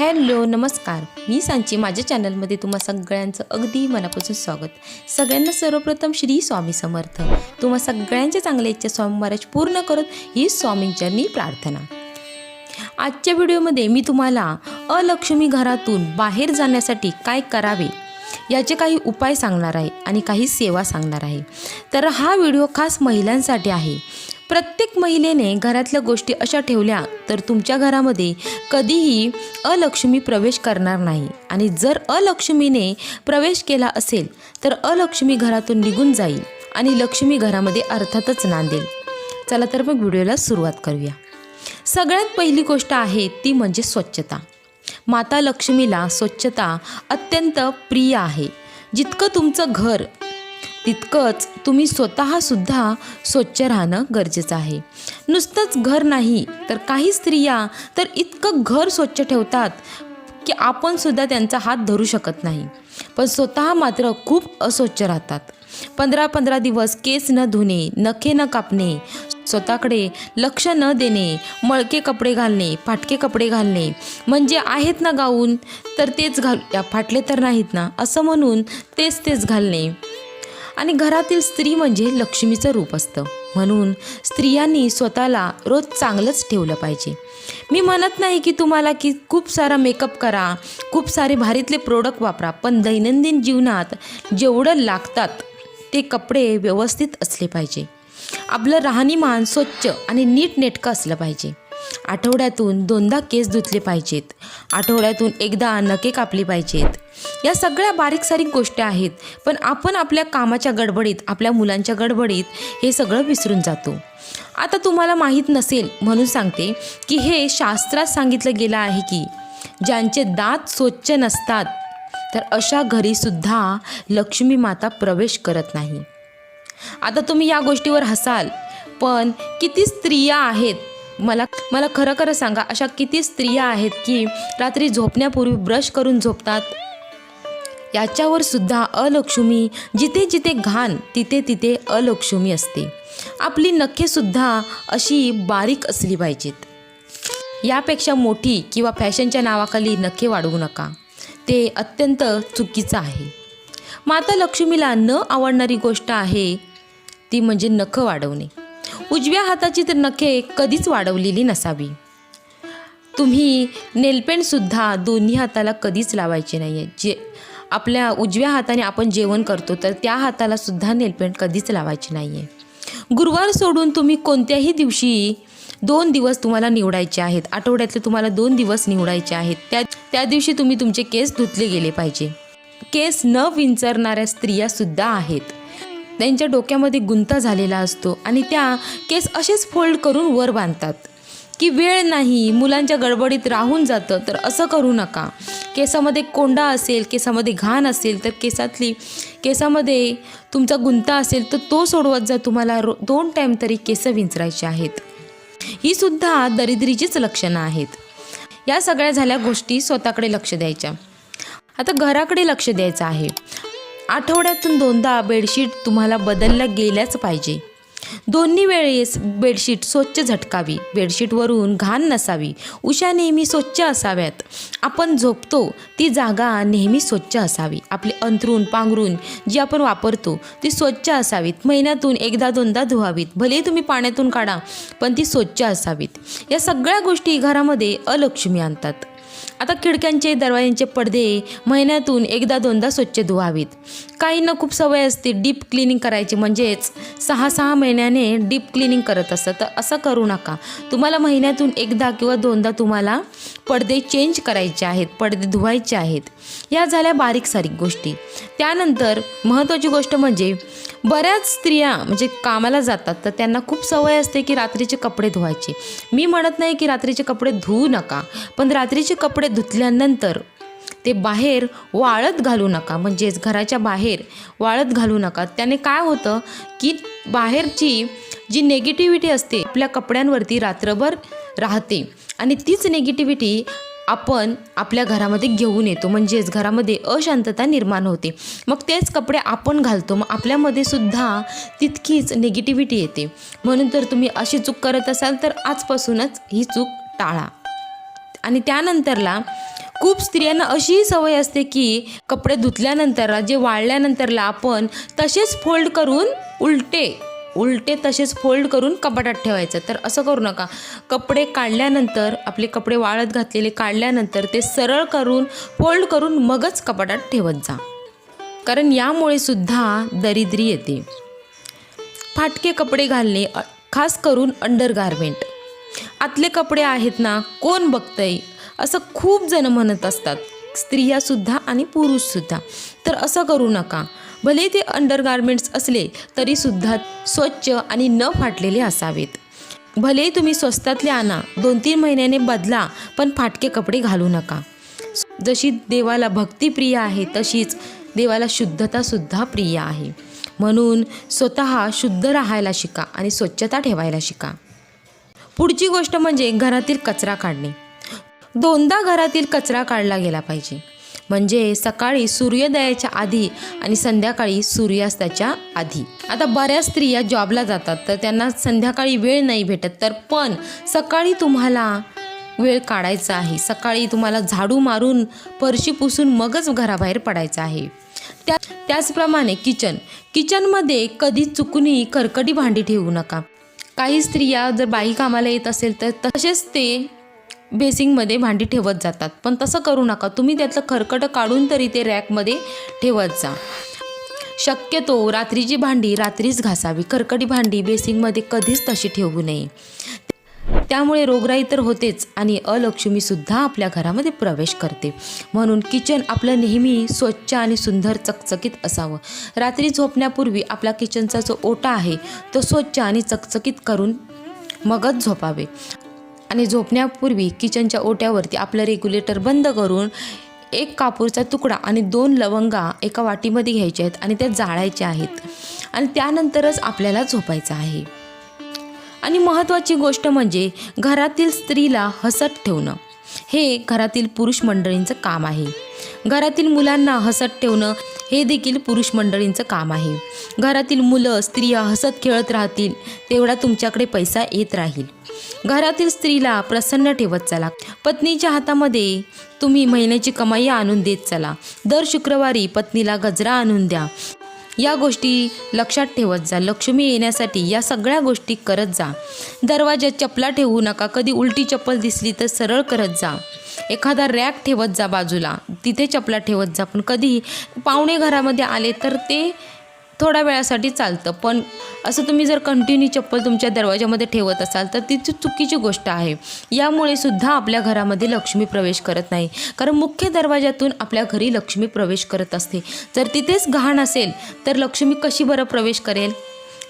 Hello नमस्कार. मी सांची. माझ्या चॅनलमध्ये तुम्हा सगळ्यांचं अगदी मनापासून स्वागत. सगळ्यांना सर्वप्रथम श्री स्वामी समर्थ. तुम्हा सगळ्यांच्या चांगल्या इच्छा स्वामी महाराज पूर्ण करत ही स्वामींचरणी प्रार्थना. आजच्या व्हिडिओमध्ये मी तुम्हाला अलक्ष्मी घरातून बाहेर जाण्यासाठी काय करावे याचे काही उपाय सांगणार आहे आणि काही सेवा सांगणार आहे. तर हा व्हिडिओ खास महिलांसाठी आहे. प्रत्येक महिलेने घरातल्या गोष्टी अशा ठेवल्या तर तुमच्या घरामध्ये कधीही अलक्ष्मी प्रवेश करणार नाही. आणि जर अलक्ष्मीने प्रवेश केला असेल तर अलक्ष्मी घरातून निघून जाईल आणि लक्ष्मी घरामध्ये अर्थातच नांदेल. चला तर मग व्हिडिओला सुरुवात करूया. सगळ्यात पहिली गोष्ट आहे ती म्हणजे स्वच्छता. माता लक्ष्मीला स्वच्छता अत्यंत प्रिय आहे. जितकं तुमचं घर तितकंच तुम्ही स्वतःसुद्धा स्वच्छ राहणं गरजेचं आहे. नुसतंच घर नाही तर काही स्त्रिया तर इतकं घर स्वच्छ ठेवतात की आपण सुद्धा त्यांचा हात धरू शकत नाही. पण स्वतः मात्र खूप अस्वच्छ राहतात. पंधरा पंधरा दिवस केस न धुणे नखे न कापणे स्वतःकडे लक्ष न देणे मळके कपडे घालणे फाटके कपडे घालणे म्हणजे आहेत ना गाऊन तर तेच घाल फाटले तर नाहीत ना असं म्हणून तेच तेच घालणे. आणि घरातील स्त्री म्हणजे लक्ष्मीचं रूप असतं. म्हणून स्त्रियांनी स्वतःला रोज चांगलंच ठेवलं पाहिजे. मी म्हणत नाही की तुम्हाला की खूप सारा मेकअप करा खूप सारे भारीतले प्रोडक्ट वापरा पण दैनंदिन जीवनात जेवढं लागतात ते कपडे व्यवस्थित असले पाहिजे. आपलं राहणीमान स्वच्छ आणि नीटनेटकं असलं पाहिजे. आठवड्यातून दोनदा केस धुतले पाहिजेत. आठवड्यातून एकदा नके कापली पाहिजेत. या सगळ्या बारीक सारीक गोष्टी आहेत पण आपण आपल्या कामाच्या गडबडीत आपल्या मुलांच्या गडबडीत हे सगळं विसरून जातो. आता तुम्हाला माहीत नसेल म्हणून सांगते की हे शास्त्रात सांगितलं गेलं आहे की ज्यांचे दात स्वच्छ नसतात तर अशा घरीसुद्धा लक्ष्मी माता प्रवेश करत नाही. आता तुम्ही या गोष्टीवर हसाल पण किती स्त्रिया आहेत मला मला खरं खरं सांगा अशा किती स्त्रिया आहेत की रात्री झोपण्यापूर्वी ब्रश करून झोपतात? याच्यावर सुद्धा अलक्ष्मी जिथे जिथे घाण तिथे तिथे अलक्ष्मी असते. आपली नखेसुद्धा अशी बारीक असली पाहिजेत. यापेक्षा मोठी किंवा फॅशनच्या नावाखाली नखे वाढवू नका. ते अत्यंत चुकीचं आहे. माता लक्ष्मीला न आवडणारी गोष्ट आहे ती म्हणजे नखं वाढवणे. उजव्या हाताची तर नखे कधीच वाढवलेली नसावी. तुम्ही नेलपेंटसुद्धा दोन्ही हाताला कधीच लावायचे नाही आहे जे आपल्या उजव्या हाताने आपण जेवण करतो तर त्या हातालासुद्धा नेलपेंट कधीच लावायचे नाही आहे गुरुवार सोडून तुम्ही कोणत्याही दिवशी दोन दिवस तुम्हाला निवडायचे आहेत. आठवड्यातले तुम्हाला दोन दिवस निवडायचे आहेत. त्या त्या दिवशी तुम्ही तुमचे केस धुतले गेले पाहिजे. केस न विंचरणाऱ्या स्त्रियासुद्धा आहेत. त्यांच्या डोक्यामध्ये गुंता झालेला असतो आणि त्या केस असेच फोल्ड करून वर बांधतात. की वेळ नाही मुलांच्या गडबडीत राहून जातं तर असं करू नका. केसामध्ये कोंडा असेल केसामध्ये घाण असेल तर केसातली केसामध्ये तुमचा गुंता असेल तर तो सोडवत जा. तुम्हाला रो दोन टाईम तरी केस विंचरायचे आहेत. ही सुद्धा दरिद्रीचीच लक्षणं आहेत. या सगळ्या झाल्या गोष्टी स्वतःकडे लक्ष द्यायच्या. आता घराकडे लक्ष द्यायचं आहे. आठवड्यातून दोनदा बेडशीट तुम्हाला बदलल्या गेल्याच पाहिजे. दोन्ही वेळेस बेडशीट स्वच्छ झटकावी. बेडशीटवरून घाण नसावी. उशा नेहमी स्वच्छ असाव्यात. आपण झोपतो ती जागा नेहमी स्वच्छ असावी. आपले अंथरूण पांघरून जी आपण वापरतो ती स्वच्छ असावीत. महिन्यातून एकदा दोनदा धुवावीत. भले तुम्ही पाण्यातून काढा पण ती स्वच्छ असावीत. या सगळ्या गोष्टी घरामध्ये अलक्ष्मी आणतात. आता खिडक्यांचे दरवाज्यांचे पडदे महिन्यातून एकदा दोनदा स्वच्छ धुवावीत. काहींना खूप सवय असते डीप क्लिनिंग करायची. म्हणजेच सहा सहा महिन्याने डीप क्लिनिंग करत असतं तर असं करू नका. तुम्हाला महिन्यातून एकदा किंवा दोनदा तुम्हाला पडदे चेंज करायचे आहेत पडदे धुवायचे आहेत. या झाल्या बारीक सारीक गोष्टी. त्यानंतर महत्त्वाची गोष्ट म्हणजे बऱ्याच स्त्रिया म्हणजे कामाला जातात तर त्यांना खूप सवय असते की रात्रीचे कपडे धुवायचे. मी म्हणत नाही की रात्रीचे कपडे धुवू नका पण रात्रीचे कपडे धुतल्यानंतर ते बाहेर वाळत घालू नका. म्हणजेच घराच्या बाहेर वाळत घालू नका. त्याने काय होतं की बाहेरची जी नेगेटिव्हिटी असते आपल्या कपड्यांवरती रात्रभर राहते. आणि तीच नेगेटिव्हिटी आपण आपल्या घरामध्ये घेऊन येतो. म्हणजेच घरामध्ये अशांतता निर्माण होते. मग तेच कपडे आपण घालतो. मग आपल्यामध्ये सुद्धा तितकीच निगेटिव्हिटी येते. म्हणून तर तुम्ही अशी चूक करत असाल तर आजपासूनच ही चूक टाळा. आणि त्यानंतरला खूप स्त्रियांना अशीही सवय असते की कपडे धुतल्यानंतरला जे वाळल्यानंतरला आपण तसेच फोल्ड करून उलटे उलटे तसेच फोल्ड करून कपाटात ठेवायचं. तर असं करू नका. कपडे काढल्यानंतर आपले कपडे वाळत घातलेले काढल्यानंतर ते सरळ करून फोल्ड करून मगच कपाटात ठेवत जा. कारण यामुळे सुद्धा दरिद्री येते. फाटके कपडे घालणे खास करून अंडर गारमेंट आतले कपडे आहेत ना कोण बघतंय? असं खूप जण म्हणत असतात. स्त्रियासुद्धा आणि पुरुषसुद्धा तर असं करू नका. भले ते अंडरगार्मेंट्स असले तरीसुद्धा स्वच्छ आणि न फाटलेले असावेत. भले तुम्ही स्वस्तातले आणा दोन तीन महिन्याने बदला पण फाटके कपडे घालू नका. जशी देवाला भक्ती प्रिय आहे तशीच देवाला शुद्धतासुद्धा प्रिय आहे. म्हणून स्वतः शुद्ध राहायला शिका आणि स्वच्छता ठेवायला शिका. पुढची गोष्ट म्हणजे घरातील कचरा काढणे. दोनदा घरातील कचरा काढला गेला पाहिजे. म्हणजे सकाळी सूर्योदयाच्या आधी आणि संध्याकाळी सूर्यास्ताच्या आधी. आता बऱ्याच स्त्रिया जॉबला जातात तर त्यांना संध्याकाळी वेळ नाही भेटत. तर पण सकाळी तुम्हाला वेळ काढायचा आहे. सकाळी तुम्हाला झाडू मारून परशी पुसून मगच घराबाहेर पडायचं आहे. त्या त्याचप्रमाणे किचन. किचनमध्ये कधी चुकूनही करकटी भांडी ठेवू नका. काही स्त्रिया जर बाई कामाला येत असेल तर तसेच ते बेसिंगमध्ये भांडी ठेवत जातात. पण तसं करू नका. तुम्ही त्यातलं खरकटं काढून तरी ते रॅकमध्ये ठेवत जा. शक्यतो रात्रीची भांडी रात्रीच घासावी. खरकटी भांडी बेसिंगमध्ये कधीच तशी ठेवू नये. त्यामुळे रोगराई तर होतेच आणि अलक्ष्मीसुद्धा आपल्या घरामध्ये प्रवेश करते. म्हणून किचन आपलं नेहमी स्वच्छ आणि सुंदर चकचकीत असावं. रात्री झोपण्यापूर्वी आपला किचनचा जो ओटा आहे तो स्वच्छ आणि चकचकीत करून मगच झोपावे. आणि झोपण्यापूर्वी किचनच्या ओट्यावरती आपलं रेग्युलेटर बंद करून एक कापूरचा तुकडा आणि दोन लवंगा एका वाटीमध्ये घ्यायच्या आहेत आणि त्या जाळायच्या आहेत. आणि त्यानंतरच आपल्याला झोपायचं आहे. आणि महत्त्वाची गोष्ट म्हणजे घरातील स्त्रीला हसत ठेवणं. हे घरातील पुरुष मंडळींचं काम आहे. घरातील मुलांना हसत ठेवणं हे देखील पुरुष मंडळींचं काम आहे. घरातील मुलं स्त्रिया हसत खेळत राहतील तेवढा तुमच्याकडे पैसा येत राहील. घरातील स्त्रीला प्रसन्न ठेवत चला. पत्नीच्या हातामध्ये तुम्ही महिन्याची कमाई आणून देत चला. दर शुक्रवारी पत्नीला गजरा आणून द्या. या गोष्टी लक्षात ठेवत जा. लक्ष्मी येण्यासाठी या सगळ्या गोष्टी करत जा. दरवाज्यात चपला ठेवू नका. कधी उलटी चप्पल दिसली तर सरळ करत जा. एखादा रॅक ठेवत जा बाजूला. तिथे चपला ठेवत जा. पण कधी पाहुणे घरामध्ये आले तर ते थोड्या वेळासाठी चालतं. पण असं तुम्ही जर कंटिन्यू चप्पल तुमच्या दरवाजामध्ये ठेवत असाल तर ती चुकीची गोष्ट आहे. यामुळे सुद्धा आपल्या घरामध्ये लक्ष्मी प्रवेश करत नाही. कारण मुख्य दरवाजातून आपल्या घरी लक्ष्मी प्रवेश करत असते. जर तिथेच घाण असेल तर लक्ष्मी कशी बरं प्रवेश करेल?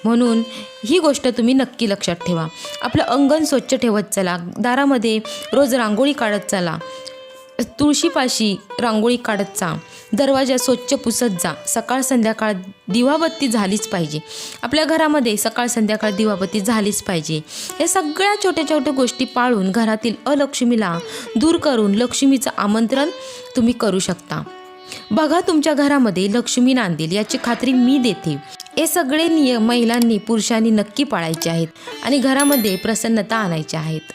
म्हणून ही गोष्ट तुम्ही नक्की लक्षात ठेवा. आपलं अंगण स्वच्छ ठेवत चला. दारामध्ये रोज रांगोळी काढत चला. तुळशीपाशी रांगोळी काढत जा. दरवाजा स्वच्छ पुसत जा. सकाळ संध्याकाळ दिवाबत्ती झालीच पाहिजे. आपल्या घरामध्ये सकाळ संध्याकाळ दिवाबत्ती झालीच पाहिजे. या सगळ्या छोट्या छोट्या गोष्टी पाळून घरातील अलक्ष्मीला दूर करून लक्ष्मीचं आमंत्रण तुम्ही करू शकता. बघा तुमच्या घरामध्ये लक्ष्मी नांदेल याची खात्री मी देते. हे सगळे नियम महिलांनी पुरुषांनी नक्की पाळायचे आहेत आणि घरामध्ये प्रसन्नता आणायच्या आहेत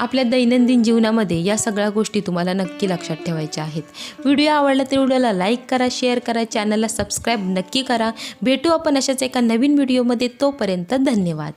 आपल्या दैनंदिन जीवनामध्ये या सगळ्या गोष्टी तुम्हाला नक्की लक्षात ठेवायच्या आहेत. व्हिडिओ आवडला तर व्हिडिओला लाईक करा शेअर करा चॅनलला सबस्क्राईब नक्की करा. भेटू आपण अशाच एका नवीन व्हिडिओमध्ये तोपर्यंत धन्यवाद.